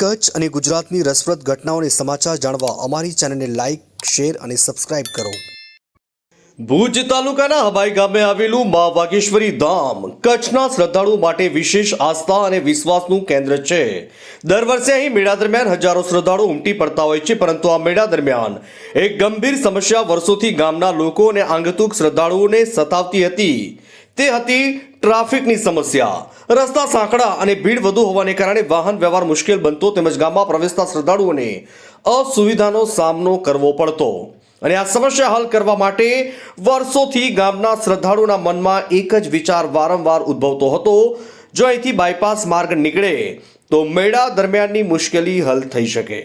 કચ્છ અને ગુજરાતની રસપ્રદ ઘટનાઓને સમાચાર જાણવા અમારી ચેનલને લાઇક શેર અને સબસ્ક્રાઇબ કરો. ભુજ તાલુકાના હબાઈ ગામે આવેલું મા વાઘેશ્વરી ધામ કચ્છના શ્રદ્ધાળુઓ માટે વિશેષ આસ્થા અને વિશ્વાસનું કેન્દ્ર છે. દર વર્ષે અહીં મેળા દરમિયાન હજારો શ્રદ્ધાળુઓ ઉમટી પડતા હોય છે, પરંતુ આ મેળા દરમિયાન એક ગંભીર સમસ્યા વર્ષોથી ગામના લોકો અને આંગતુક શ્રદ્ધાળુઓને સતાવતી હતી. તે હતી ટ્રાફિકની સમસ્યા. રસ્તા સાંકડા અને ભીડ વધુ હોવાને કારણે વાહન વ્યવહાર મુશ્કેલ બનતો તેમજ ગામમાં પ્રવેશતા શ્રદ્ધાળુઓને અસુવિધાનો સામનો કરવો પડતો. અને આ સમસ્યા હલ કરવા માટે વર્ષોથી ગામના શ્રદ્ધાળુઓના મનમાં એક જ વિચાર વારંવાર ઉદ્ભવતો હતો. જો અહીંથી બાયપાસ માર્ગ નીકળે, તો મેળા દરમિયાનની મુશ્કેલી હલ થઈ શકે.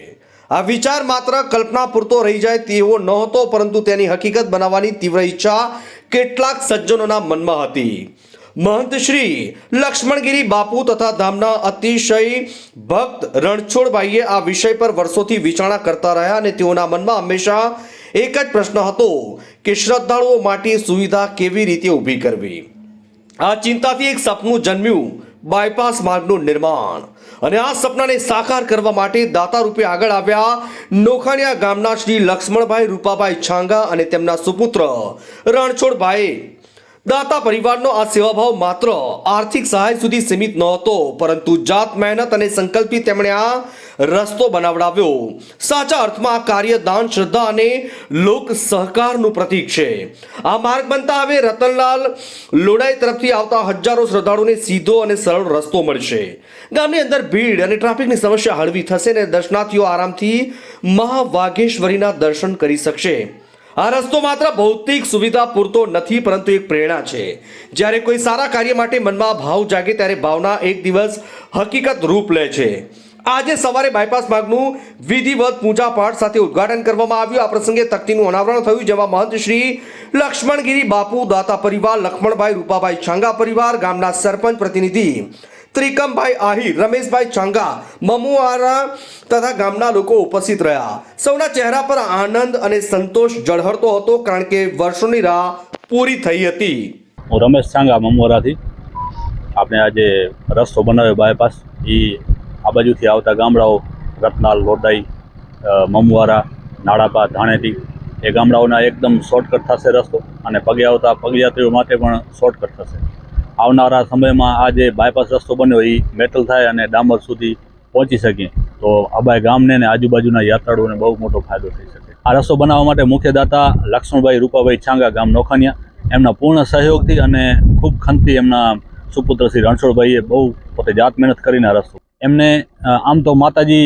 આ વિચાર માત્ર કલ્પના પૂરતો રહી જાય તેવો નહોતો, પરંતુ તેની હકીકત બનાવવાની તીવ્ર ઈચ્છા કેટલાક સજ્જનોના મનમાં હતી. મહંત શ્રી લક્ષ્મણગીરી બાપુ તથા ધામના અતિશય ભક્ત રણછોડભાઈએ આ વિષય પર વર્ષોથી વિચારણા કરતા રહ્યા અને તેઓના મનમાં હંમેશા એક જ પ્રશ્ન હતો કે શ્રદ્ધાળુઓ માટે સુવિધા કેવી રીતે ઊભી કરવી? આ ચિંતાથી એક સપનું જન્મ્યું બાયપાસ માર્ગનું નિર્માણ. અને આ સપનાને સાકાર કરવા માટે દાતા રૂપે આગળ આવ્યા નોખાણિયા ગામના શ્રી લક્ષ્મણભાઈ રૂપાભાઈ છાંગા અને તેમના સુપુત્ર રણછોડભાઈ. દાતા પરિવારનો આ સેવાભાવ માત્ર આર્થિક સહાય સુધી સીમિત નહોતો, પરંતુ જાત મહેનત અને સંકલ્પી તેમણે આ રસ્તો બનાવડાવ્યો. સાચા અર્થમાં આ કાર્ય દાન શ્રદ્ધા અને લોક સહકારનું પ્રતીક છે. આ માર્ગ બનતા હવે રતનલાલ લોડાઈ તરફથી આવતા હજારો શ્રદ્ધાળુઓને સીધો અને સરળ રસ્તો મળશે. ગામની અંદર ભીડ અને ટ્રાફિકની સમસ્યા હળવી થશે અને દર્શનાર્થીઓ આરામથી મહાવાઘેશ્વરીના દર્શન કરી શકશે. આ રસ્તો માત્ર ભૌતિક સુવિધા પૂરતો નથી, પરંતુ એક પ્રેરણા છે. જ્યારે કોઈ સારા કાર્ય માટે મનમાં ભાવ જાગે, ત્યારે ભાવના એક દિવસ હકીકત રૂપ લે છે. આજે સવારે બાયપાસ માર્ગનું વિધિવત પૂજા પાઠ સાથે ઉદ્ઘાટન કરવામાં આવ્યું. આ પ્રસંગે તકતીનું અનાવરણ થયું, જેમાં મહંત શ્રી લક્ષ્મણગીરી બાપુ, દાતા પરિવાર, લક્ષ્મણભાઈ, રૂપાભાઈ છાંગા પરિવાર, ગામના સરપંચ, પ્રતિનિધિ ત્રિકમભાઈ આહિર રમેશભાઈ ચાંગા મમુઆરા તથા ગામના લોકો ઉપસ્થિત રહ્યા. સૌના ચહેરા પર આનંદ અને સંતોષ જળહળતો હતો, કારણ કે વર્ષોની રાહ પૂરી થઈ હતી. હું રમેશ છાંગા, મમુઆરાથી. આપણે આજે રસ્તો બનાવ્યો બાયપાસ એ આ બાજુથી આવતા ગામડાઓ રતનાલ લોટાઈ અ, મમવારા નાળાપા ધાણેટી એ ગામડાઓના એકદમ શોર્ટકટ થશે રસ્તો અને પગે આવતા પગયાત્રીઓ માટે પણ શોર્ટકટ થશે. આવનારા સમયમાં આ જે બાયપાસ રસ્તો બન્યો એ મેટલ થાય અને ડામર સુધી પહોંચી શકીએ તો અબાય ગામને ને આજુબાજુના યાત્રાળુઓને બહુ મોટો ફાયદો થઈ શકે. આ રસ્તો બનાવવા માટે મુખ્ય દાતા લક્ષ્મણભાઈ રૂપાભાઈ છાંગા ગામ નોખાનિયા. એમના પૂર્ણ સહયોગથી અને ખૂબ ખંતથી એમના સુપુત્ર શ્રી રણછોડભાઈએ બહુ પોતે જાત મહેનત કરીને આ રસ્તો એમને આમ તો માતાજી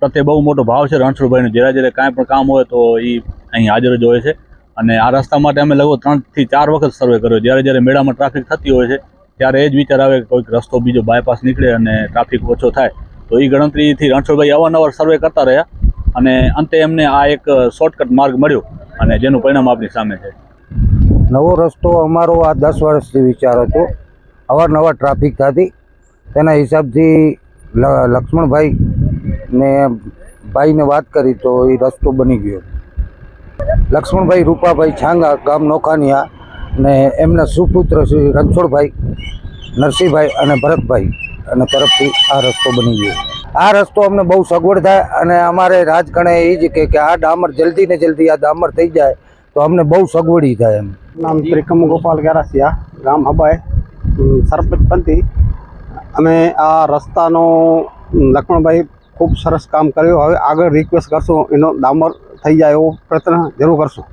પ્રત્યે બહુ મોટો ભાવ છે રણછોડભાઈનો. જ્યારે જ્યારે કાંઈ પણ કામ હોય તો એ અહીં હાજર જ હોય છે. અને આ રસ્તા માટે અમે લગભગ ત્રણથી ચાર વખત સર્વે કર્યો. જ્યારે જ્યારે મેળામાં ટ્રાફિક થતી હોય છે, ત્યારે એ જ વિચાર આવે કે કોઈક રસ્તો બીજો બાયપાસ નીકળે અને ટ્રાફિક ઓછો થાય. તો એ ગણતરીથી રણછોડભાઈ અવારનવાર સર્વે કરતા રહ્યા અને અંતે એમને આ એક શોર્ટકટ માર્ગ મળ્યો અને જેનું પરિણામ આપણી સામે છે. નવો રસ્તો અમારો આ દસ વર્ષથી વિચાર હતો. અવારનવાર ટ્રાફિક થતી. તેના હિસાબથી લક્ષ્મણભાઈ ને ભાઈને વાત કરી તો એ રસ્તો બની ગયો. લક્ષ્મણભાઈ, રૂપાભાઈ છાંગા, ગામ નોખાનિયા ને એમના સુપુત્ર શ્રી રણછોડભાઈ, નરસિંહભાઈ અને ભરતભાઈ અને તરફથી આ રસ્તો બની ગયો. આ રસ્તો અમને બહુ સગવડ થાય અને અમારે રાજગણે એ જ કે આ ડામર જલ્દી ને જલ્દી આ ડામર થઈ જાય તો અમને બહુ સગવડી થાય એમ. નામ ત્રિકમ ગોપાલ ગારાસિયા, ગામ હબાય સરપંચ પંથી. અમે આ રસ્તાનો લક્ષ્મણભાઈ ખૂબ સરસ કામ કર્યું. હવે આગળ રિક્વેસ્ટ કરશું. એનો ડામર થઈ જાય એવો પ્રયત્ન જરૂર કરશું.